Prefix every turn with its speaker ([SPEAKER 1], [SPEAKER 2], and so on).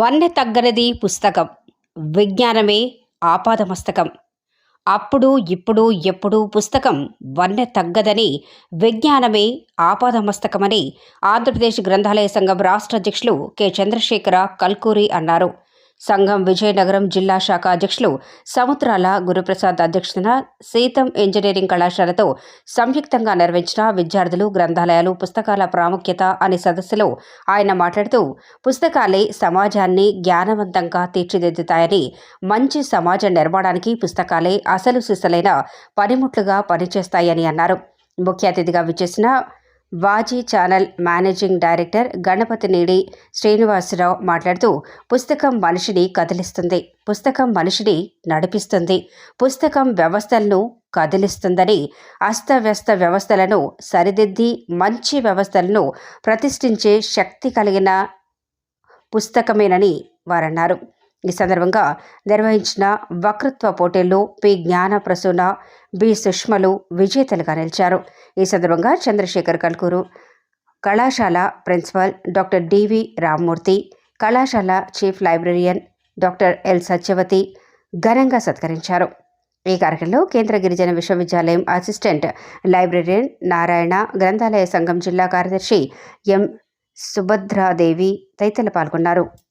[SPEAKER 1] వన్నె తగ్గనిది పుస్తకం. విజ్ఞానమే ఆపాదమస్తకం. అప్పుడు ఇప్పుడు ఎప్పుడు పుస్తకం వన్నె తగ్గదని విజ్ఞానమే ఆపాదమస్తకమని ఆంధ్రప్రదేశ్ గ్రంథాలయ సంఘం రాష్ట్ర అధ్యక్షులు కె చంద్రశేఖర కల్కూరి అన్నారు. సంఘం విజయనగరం జిల్లా శాఖ అధ్యక్షులు సముద్రాల గురుప్రసాద్ అధ్యక్షతన సీతం ఇంజనీరింగ్ కళాశాలతో సంయుక్తంగా నిర్వహించిన విద్యార్థులు గ్రంథాలయాలు పుస్తకాల ప్రాముఖ్యత అనే సదస్సులో ఆయన మాట్లాడుతూ పుస్తకాలే సమాజాన్ని జ్ఞానవంతంగా తీర్చిదిద్దుతాయని మంచి సమాజ నిర్మాణానికి పుస్తకాలే అసలు సిసలైన పనిముట్లుగా పనిచేస్తాయని అన్నారు. ముఖ్య అతిథిగా విచ్చేసిన Vaji channel managing director Ganapathi Needi Srinivasa Rao మాట్లాడుతూ పుస్తకం మనిషిని కదిలిస్తుంది. పుస్తకం మనిషిని నడిపిస్తుంది. పుస్తకం వ్యవస్థలను కదిలిస్తుందని అస్తవ్యస్త వ్యవస్థలను సరిదిద్ది మంచి వ్యవస్థలను ప్రతిష్ఠించే శక్తి కలిగిన పుస్తకమేనని వారన్నారు. ఈ సందర్భంగా నిర్వహించిన వక్తృత్వ పోటీల్లో పి. జ్ఞాన ప్రసూన బి. సుష్మలు విజేతలుగా నిలిచారు. ఈ సందర్భంగా చంద్రశేఖర్ కల్కూరు కళాశాల ప్రిన్సిపల్ డాక్టర్ డివి రామ్మూర్తి కళాశాల chief librarian doctor L. Satyavathi ఘనంగా సత్కరించారు. ఈ కార్యక్రమంలో కేంద్ర గిరిజన విశ్వవిద్యాలయం అసిస్టెంట్ లైబ్రరియన్ నారాయణ గ్రంథాలయ సంఘం జిల్లా కార్యదర్శి ఎం. సుభద్రాదేవి తదితరులు పాల్గొన్నారు.